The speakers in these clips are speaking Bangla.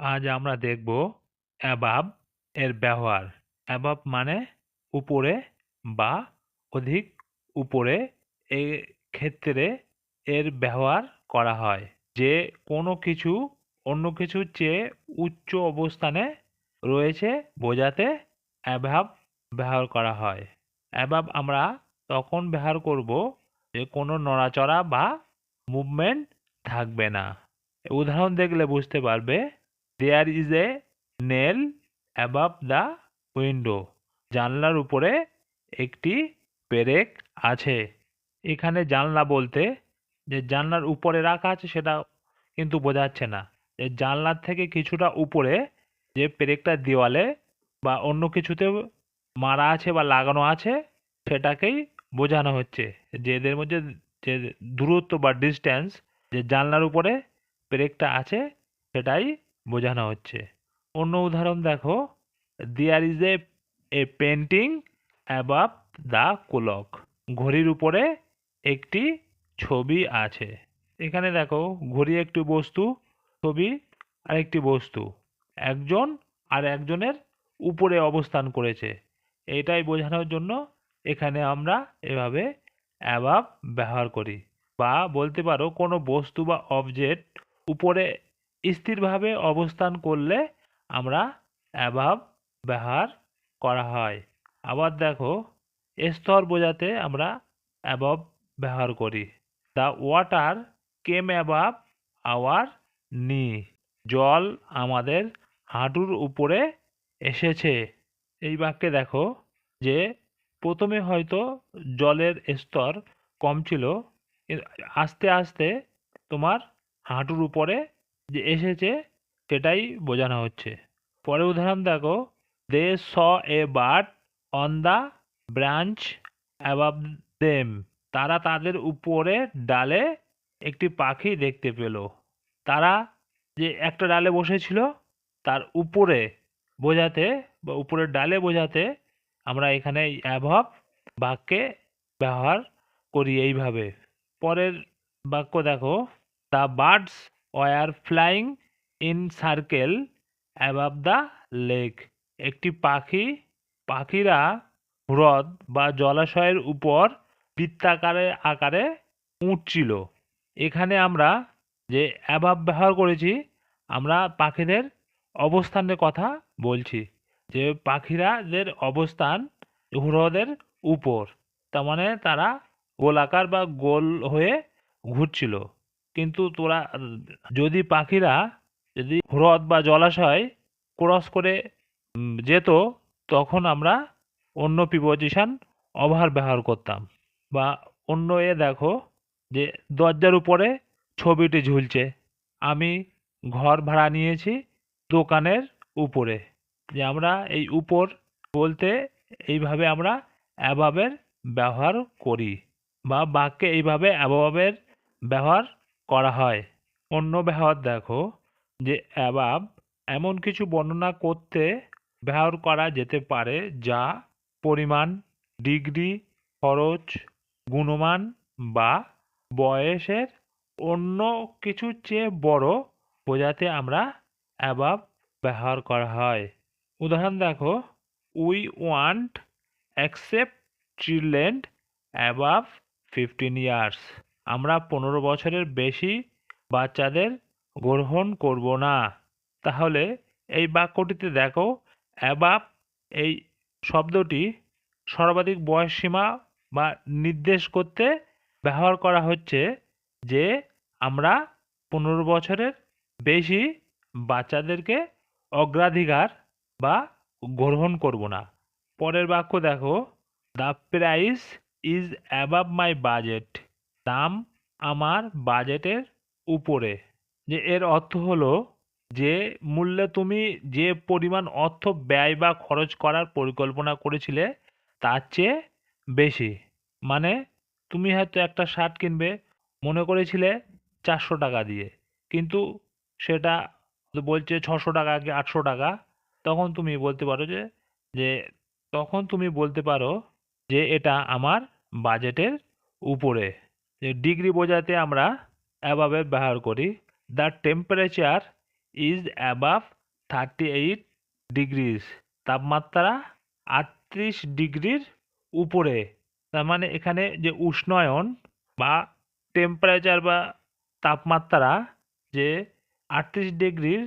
আজ আমরা দেখব অ্যাবাব এর ব্যবহার। অ্যাবাব মানে উপরে বা অধিক উপরে এ ক্ষেত্রে এর ব্যবহার করা হয়। যে কোনো কিছু অন্য কিছুর চেয়ে উচ্চ অবস্থানে রয়েছে বোঝাতে অ্যাভাব ব্যবহার করা হয়। অ্যাভাব আমরা তখন ব্যবহার করব যে কোনো নড়াচড়া বা মুভমেন্ট থাকবে না। উদাহরণ দেখলে বুঝতে পারবে there is a nail above the window জানলার উপরে একটি পেরেক আছে। এখানে জানলা বলতে যে জানলার উপরে রাখা আছে সেটা কিন্তু বোঝাচ্ছে না। যে জানলার থেকে কিছুটা উপরে যে পেরেকটা দেওয়ালে বা অন্য কিছুতে মারা আছে বা লাগানো আছে, সেটাকেই বোঝানো হচ্ছে। যে এদের মধ্যে যে দূরত্ব বা ডিস্টেন্স যে জানলার উপরে পেরেকটা আছে, সেটাই বোঝানো হচ্ছে। অন্য উদাহরণ দেখো। There is a a painting above the clock ঘড়ির উপরে একটি ছবি আছে। এখানে দেখো, ঘড়ি একটি বস্তু, ছবি আরেকটি বস্তু। একজন আর একজনের উপরে অবস্থান করেছে। এটাই বোঝানোর জন্য এখানে আমরা এভাবে অ্যাবাব ব্যবহার করি। বা বলতে পারো, কোনো বস্তু বা অবজেক্ট উপরে স্থিরভাবে অবস্থান করলে আমরা অ্যাবাব ব্যবহার করা হয়। আবার দেখো, স্তর বোঝাতে আমরা অ্যাবভ ব্যবহার করি। The water came above our knee জল আমাদের হাঁটুর উপরে এসেছে। এই বাক্যে দেখো যে, প্রথমে হয়তো জলের স্তর কম ছিল আস্তে আস্তে তোমার হাঁটুর উপরে যে এসেছে সেটাই বোঝানো হচ্ছে। পরে উদাহরণ দেখো। They saw a bird on the branch above them তারা তাদের উপরে ডালে একটি পাখি দেখতে পেল। তারা যে একটা ডালে বসেছিল, তার উপরে বোঝাতে বা উপরের ডালে বোঝাতে আমরা এখানে অ্যাভব বাক্যে ব্যবহার করি এইভাবে। পরের বাক্য দেখো। The birds were flying in circle above the lake একটি পাখি, পাখিরা হ্রদ বা জলাশয়ের উপর বৃত্তাকারে আকারে উঠছিল এখানে আমরা যে অ্যাবাব ব্যবহার করেছি, আমরা পাখিদের অবস্থানের কথা বলছি। যে পাখিরাদের অবস্থান হ্রদের উপর, তার মানে তারা গোলাকার বা গোল হয়ে ঘুরছিল। কিন্তু তোরা, যদি পাখিরা যদি হ্রদ বা জলাশয় ক্রস করে যেত, তখন আমরা অন্য প্রিপোজিশন অভার ব্যবহার করতাম। বা অন্য এ দেখো যে দরজার উপরে ছবিটি ঝুলছে। আমি ঘর ভাড়া নিয়েছি দোকানের উপরে। যে আমরা এই উপর বলতে এইভাবে আমরা অ্যাভাবের ব্যবহার করি। বা বাক্যে এইভাবে অ্যাভাবের ব্যবহার করা হয়। অন্য ব্যবহার দেখো, যে অ্যাবাব এমন কিছু বর্ণনা করতে ব্যবহার করা যেতে পারে যা পরিমাণ, ডিগ্রি, খরচ, গুণমান বা বয়সের অন্য কিছুর চেয়ে বড় বোঝাতে আমরা অ্যাবাব ব্যবহার করা হয়। উদাহরণ দেখো we want accept children above fifteen years আমরা পনেরো বছরের বেশি বাচ্চাদের গ্রহণ করব না। তাহলে এই বাক্যটিতে দেখো, অ্যাবাব এই শব্দটি সর্বাধিক বয়স সীমা বা নির্দেশ করতে ব্যবহার করা হচ্ছে যে আমরা পনেরো বছরের বেশি বাচ্চাদেরকে অগ্রাধিকার বা গ্রহণ করব না। পরের বাক্য দেখো, the price is above my budget. দাম আমার বাজেটের উপরে। যে এর অর্থ হলো যে মূল্যে তুমি যে পরিমাণ অর্থ ব্যয় বা খরচ করার পরিকল্পনা করেছিলে তার চেয়ে বেশি। মানে তুমি হয়তো একটা শার্ট কিনবে, মনে করেছিলে চারশো টাকা দিয়ে, কিন্তু সেটা বলছে ছশো টাকা কি আটশো টাকা। তখন তুমি বলতে পারো যে যে তখন তুমি বলতে পারো যে এটা আমার বাজেটের উপরে। ডিগ্রি বোঝাতে আমরা অ্যাভাবে ব্যবহার করি the temperature is above thirty eight degrees তাপমাত্রা আটত্রিশ ডিগ্রির উপরে, তার মানে এখানে যে উষ্ণায়ন বা টেম্পারেচার বা তাপমাত্রা যে আটত্রিশ ডিগ্রির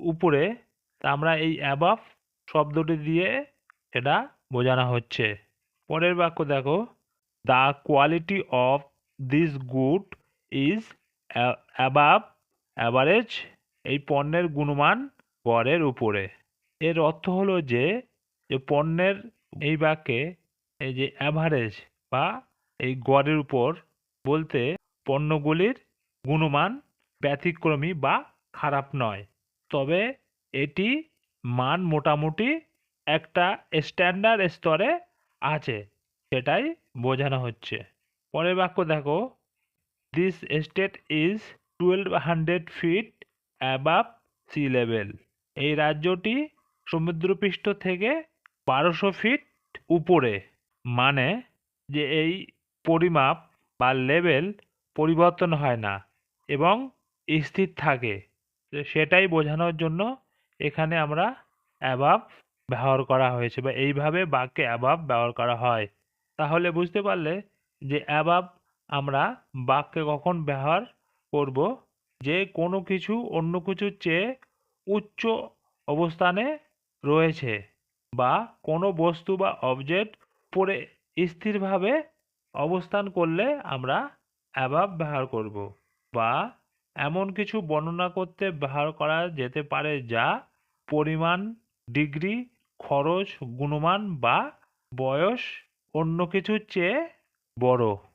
উপরে, তা আমরা এই অ্যাবাভ শব্দটি দিয়ে সেটা বোঝানো হচ্ছে। পরের বাক্য দেখো the quality of this good is above average এই পণ্যের গুণমান গড়ের উপরে। এর অর্থ হলো যে যে পণ্যের এই বাক্যে এই যে অ্যাভারেজ বা এই গড়ের উপর বলতে পণ্যগুলির গুণমান ব্যতিক্রমী বা খারাপ নয়। তবে এটি মান মোটামুটি একটা স্ট্যান্ডার্ড স্তরে আছে, সেটাই বোঝানো হচ্ছে। পরের বাক্য দেখো। This state is twelve hundred feet above sea level এই রাজ্যটি সমুদ্রপৃষ্ঠ থেকে বারোশো ফিট উপরে। মানে যে এই পরিমাপ বা লেভেল পরিবর্তন হয় না এবং স্থির থাকে। সেটাই বোঝানোর জন্য এখানে আমরা অ্যাবাভ ব্যবহার করা হয়েছে বা এইভাবে বাক্যে অ্যাবাভ ব্যবহার করা হয়। তাহলে বুঝতে পারলে যে অ্যাবাব আমরা বাক্যে কখন ব্যবহার করব, যে কোনো কিছু অন্য কিছুর চেয়ে উচ্চ অবস্থানে রয়েছে বা কোনো বস্তু বা অবজেক্ট পরে স্থিরভাবে অবস্থান করলে আমরা অ্যাবাভ ব্যবহার করব বা এমন কিছু বর্ণনা করতে ব্যবহার করা যেতে পারে যা পরিমাণ, ডিগ্রি, খরচ, গুণমান বা বয়স অন্য কিছুর চেয়ে বড়